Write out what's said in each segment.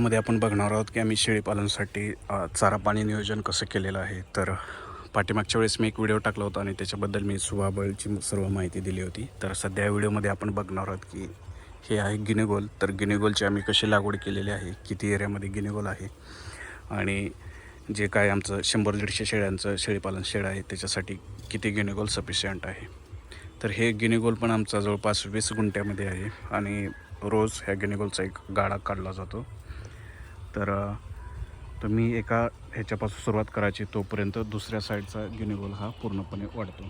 मध्ये आपण बघणार आहोत की आम्ही शेळीपालनसाठी चारा पाणी नियोजन कसं केलेलं आहे. तर पाठीमागच्या वेळेस मी एक व्हिडिओ टाकला होता आणि त्याच्याबद्दल मी सुभाबळची सर्व माहिती दिली होती. तर सध्या या व्हिडिओमध्ये आपण बघणार आहोत की हे आहे गिनेगोल. तर गिनेगोलची आम्ही कशी लागवड केलेली आहे किती एरियामध्ये गिनेगोल आहे आणि जे काय आमचं शंभर दीडशे शेळ्यांचं शेळीपालन शेळ आहे त्याच्यासाठी किती गिनेगोल सफिशियंट आहे. तर हे गिनेगोल पण आमचा जवळपास वीस गुंठ्यामध्ये आहे आणि रोज ह्या गिनेगोलचा एक गाडा काढला जातो. तर तुम्ही एका ह्याच्यापासून सुरुवात करायची. तोपर्यंत दुसऱ्या साईडचा गिनेगोल हा पूर्णपणे वाढतो.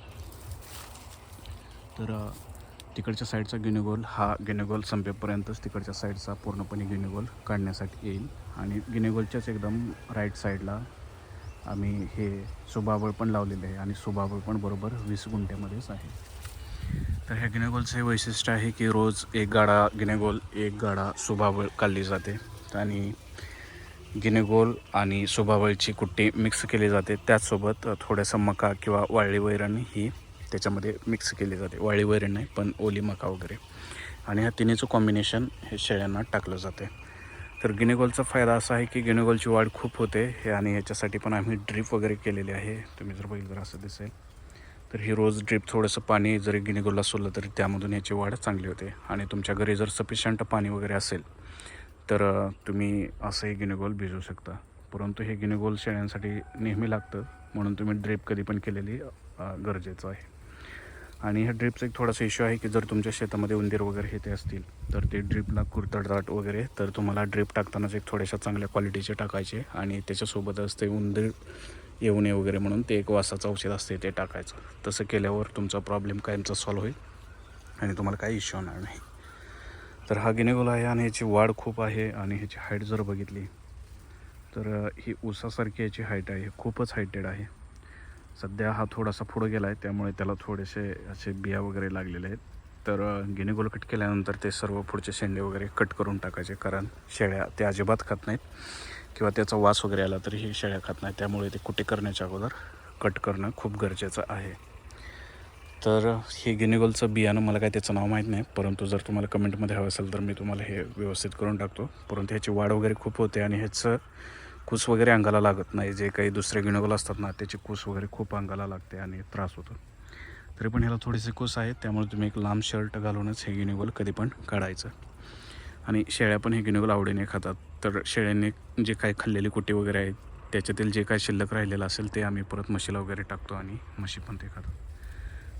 तर तिकडच्या साईडचा गिनेगोल हा गिनेगोल संपेपर्यंतच तिकडच्या साईडचा पूर्णपणे गिनेगोल काढण्यासाठी येईल. आणि गिनेगोलच्याच एकदम राईट साईडला आम्ही हे सुबाबळ पण लावलेले आहे आणि सुबाबळ पण बरोबर वीस गुंठ्यामध्येच आहे. तर ह्या गिनेगोलचं हे वैशिष्ट्य आहे की रोज एक गाडा गिनेगोल एक गाडा सुबाबळ काढली जाते. आणि गिनेगोल आणि सुबाबळची कुट्टी मिक्स केली जाते. त्याचसोबत थोडंसं मका किंवा वाळली वैरण ही त्याच्यामध्ये मिक्स केली जाते. वाळली वैरण नाही पण ओली मका वगैरे. आणि ह्या तिन्हीचं कॉम्बिनेशन हे शेळ्यांना टाकलं जाते. तर गिनेगोलचा फायदा असा आहे की गिनेगोलची वाढ खूप होते. हे आणि ह्याच्यासाठी पण आम्ही ड्रीप वगैरे केलेली आहे. तुम्ही जर बघितलं तर असं दिसेल. तर ही रोज ड्रीप थोडंसं पाणी जरी गिनेगोलला सोडलं तरी त्यामधून याची वाढ चांगली होते. आणि तुमच्या घरी जर सफिशियंट पाणी वगैरे असेल तर तुम्ही असंही गिनेगोल भिजवू शकता. परंतु हे गिनेगोल शेळ्यांसाठी नेहमी लागतं म्हणून तुम्ही ड्रिप कधी पण केलेली गरजेचं आहे. आणि ह्या ड्रिपचा एक थोडासा इश्यू आहे की जर तुमच्या शेतामध्ये उंदीर वगैरे हे ते असतील तर ते ड्रिपला कुरतडदाट वगैरे तर तुम्हाला ड्रिप टाकतानाच एक थोड्याशा चांगल्या क्वालिटीचे टाकायचे आणि त्याच्यासोबतच ते उंदीर येऊ नये वगैरे म्हणून ते एक वासाचं औषध असते ते टाकायचं. तसं केल्यावर तुमचा प्रॉब्लेम कायमचा सॉल्व्ह होईल आणि तुम्हाला काही इश्यू होणार नाही. तर हा गिनेगोल आहे आणि ह्याची वाढ खूप आहे आणि ह्याची हाईट जर बघितली तर ही ऊसासारखी याची हाईट आहे खूपच हायटेड आहे. सध्या हा थोडासा पुढं गेला आहे त्यामुळे त्याला थोडेसे असे बिया वगैरे लागलेले आहेत. तर गिनेगोल कट केल्यानंतर ते सर्व पुढचे शेंडे वगैरे कट करून टाकायचे कारण शेळ्या ते अजिबात खात नाहीत. किंवा त्याचा वास वगैरे आला तरी हे शेळ्या खात नाहीत त्यामुळे ते कुठे करण्याच्या अगोदर कट करणं खूप गरजेचं आहे. तर हे गिनीगोलचं बियाणं मला काय त्याचं नाव माहीत नाही परंतु जर तुम्हाला कमेंटमध्ये हवं असेल तर मी तुम्हाला हे व्यवस्थित करून टाकतो. परंतु ह्याची वाढ वगैरे खूप होते आणि ह्याचं कूस वगैरे अंगाला लागत नाही जे काही दुसरे गिनोगल असतात ना त्याची कूस वगैरे खूप अंगाला लागते आणि त्रास होतो. तरी पण ह्याला थोडेसे कूस आहे त्यामुळे तुम्ही एक लांब शर्ट घालूनच हे गिनोगल कधी पण काढायचं. आणि शेळ्या पण हे गिनोगल आवडीने खातात. तर शेळ्यांनी जे काही खाल्लेली कुटी वगैरे आहेत त्याच्यातील जे काही शिल्लक राहिलेलं असेल ते आम्ही परत म्हशीला वगैरे टाकतो आणि म्हशी पण ते खातात.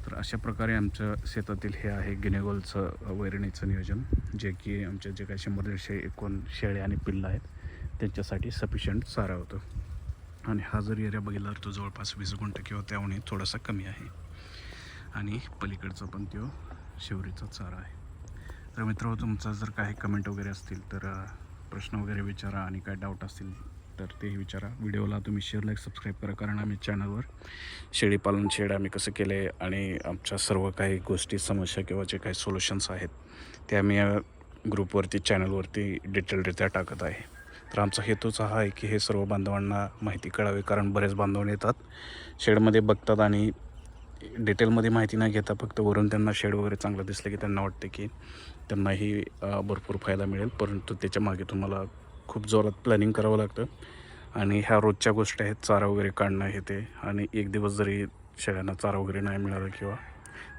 तर अशा प्रकारे आमच्या शेतातील हे आहे गिनेगोलचं वैरणीचं नियोजन जे की आमच्या जे काही शंभर दीडशे एकूण शेळ्या आणि पिल्लं आहेत त्यांच्यासाठी सफिशियंट चारा होतो. आणि हा जर एरिया बघितला तर तो जवळपास वीस गुंठ किंवा त्याहूनही थोडासा कमी आहे. आणि पलीकडचा पण तो शिवरीचा चारा आहे. तर मित्र तुमचा जर काही कमेंट वगैरे असतील तर प्रश्न वगैरे विचारा आणि काय डाऊट असतील तर तेही विचारा. व्हिडिओला तुम्ही शेअर लाईक सबस्क्राईब करा कारण आम्ही चॅनलवर शेळीपालन शेड आम्ही कसं केले आणि आमच्या सर्व काही गोष्टी समस्या किंवा जे काही सोल्युशन्स आहेत ते आम्ही या ग्रुपवरती चॅनलवरती डिटेलरित्या टाकत आहे. तर आमचा हेतूच हा आहे की हे सर्व बांधवांना माहिती कळावी कारण बरेच बांधव येतात शेडमध्ये बघतात आणि डिटेलमध्ये माहिती न घेता फक्त वरून त्यांना शेड वगैरे चांगलं दिसलं की त्यांना वाटते की त्यांनाही भरपूर फायदा मिळेल परंतु त्याच्यामागे तुम्हाला खूप जोरात प्लॅनिंग करावं लागतं. आणि ह्या रोजच्या गोष्टी आहेत चारा वगैरे काढणं हे ते. आणि एक दिवस जरी शेळ्यांना चारा वगैरे नाही मिळाला किंवा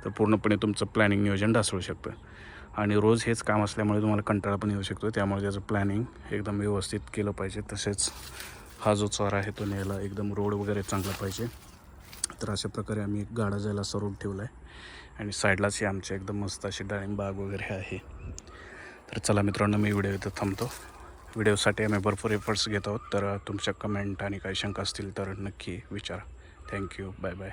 तर पूर्णपणे तुमचं प्लॅनिंग नियोजन ढासळू शकतं. आणि रोज हेच काम असल्यामुळे तुम्हाला कंटाळा पण येऊ शकतो. त्यामुळे त्याचं प्लॅनिंग एकदम व्यवस्थित केलं पाहिजे. तसेच हा जो चारा आहे तो न्यायला एकदम रोड वगैरे चांगला पाहिजे. तर अशा प्रकारे आम्ही एक गाडा जायला असा रोड ठेवला आहे आणि साईडलाच ही आमची एकदम मस्त अशी डाळिंब बाग वगैरे आहे. तर चला मित्रांनो मी व्हिडिओ इथं थांबतो. व्हिडिओसाठी आम्ही भरपूर एफर्ट्स घेत आहोत. तर तुमच्या कमेंट आणि काही शंका असतील तर नक्की विचारा. Thank you bye bye